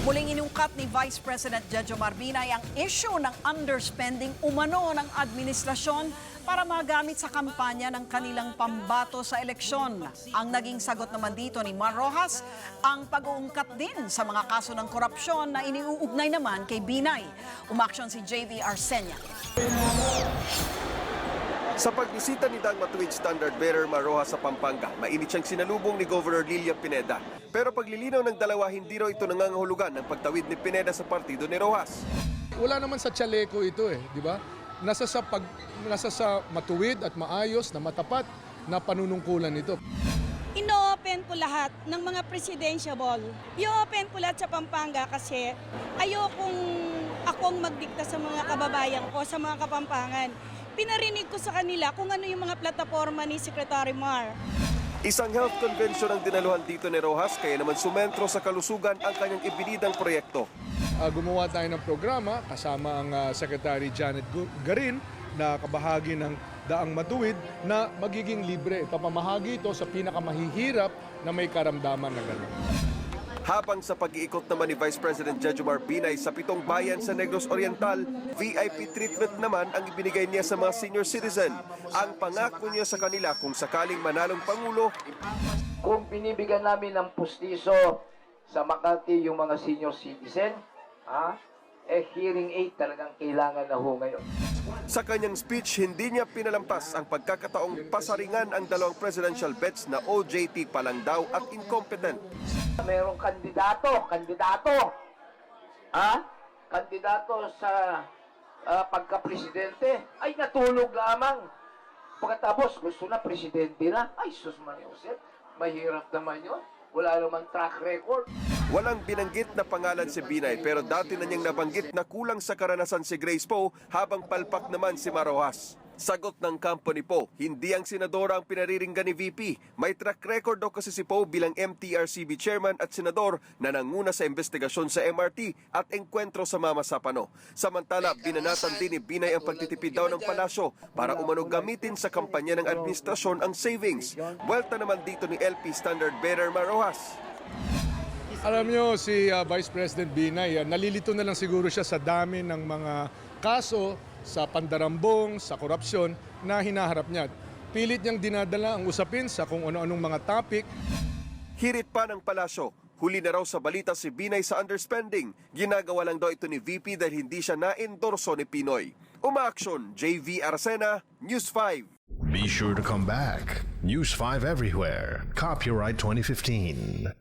Muling inungkat ni Vice President Jojo Marbinay ang issue ng underspending umano ng administrasyon para magamit sa kampanya ng kanilang pambato sa eleksyon. Ang naging sagot naman dito ni Mar Rojas, ang pag-uungkat din sa mga kaso ng korupsyon na iniuugnay naman kay Binay. Umaksyon si JV Arsenia. Sa pagbisita ni Dang Matuwid Standard Bearer Maroha sa Pampanga, mainit siyang sinalubong ni Governor Lilia Pineda. Pero paglilinaw ng dalawa, hindi raw ito nangangahulugan ng pagtawid ni Pineda sa partido ni Rojas. Wala naman sa chaleco ito eh, di ba? Nasa sa pag nasa sa matuwid at maayos na matapat na panunungkulan ito. ino-open ko lahat ng mga presidentiable. I-open ko lahat sa Pampanga kasi ayokong akong magdikta sa mga kababayan ko, sa mga kapampangan. Pinarinig ko sa kanila kung ano yung mga plataforma ni Secretary Mar. Isang health convention ang dinaluhan dito ni Rojas, kaya naman sumentro sa kalusugan ang kanyang ibinidang proyekto. Ah, gumawa tayo ng programa kasama ang ah, Secretary Janet Garin na kabahagi ng Daang Matuwid na magiging libre. Ipapamahagi ito sa pinakamahihirap na may karamdaman na gano'n. Habang sa pag-iikot naman ni Vice President Jejomar Binay sa pitong bayan sa Negros Oriental, VIP treatment naman ang ibinigay niya sa mga senior citizen. Ang pangako niya sa kanila kung sakaling manalong Pangulo, kung binibigyan namin ng pustiso sa Makati yung mga senior citizen, ha, eh hearing aid talagang kailangan na ho ngayon. Sa kanyang speech, hindi niya pinalampas ang pagkakataong pasaringan ang dalawang presidential bets na OJT pa lang daw at incompetent. Mayroong kandidato, kandidato, ha, kandidato sa ah, pagka-presidente, ay natulog lamang. Pagkatapos, gusto na presidente na, ay sus Maria Jose, mahirap naman yun. Wala naman track record. Walang binanggit na pangalan si Binay pero dati na niyang nabanggit na kulang sa karanasan si Grace Poe habang palpak naman si Marojas. Sagot ng kampo ni Poe, hindi ang senadora ang pinariringgan ni VP. May track record daw kasi si Poe bilang MTRCB chairman at senador na nanguna sa investigasyon sa MRT at engkwentro sa Mama Sapano. Samantala, binanatan din ni Binay ang pagtitipid daw ng palasyo para umano gamitin sa kampanya ng administrasyon ang savings. Welta naman dito ni LP Standard Bearer Marojas. Alam nyo, si ah, Vice President Binay, ah, nalilito na lang siguro siya sa dami ng mga kaso sa pandarambong, sa korupsyon na hinaharap niya. Pilit niyang dinadala ang usapin sa kung ano-anong mga topic Hirit pa ng palasyo. Huli na raw sa balita si Binay sa underspending. Ginagawa lang daw ito ni VP dahil hindi siya na-endorso ni Pinoy. Umaaksyon, JV Arcena, News 5. Be sure to come back. News 5 everywhere. Copyright 2015.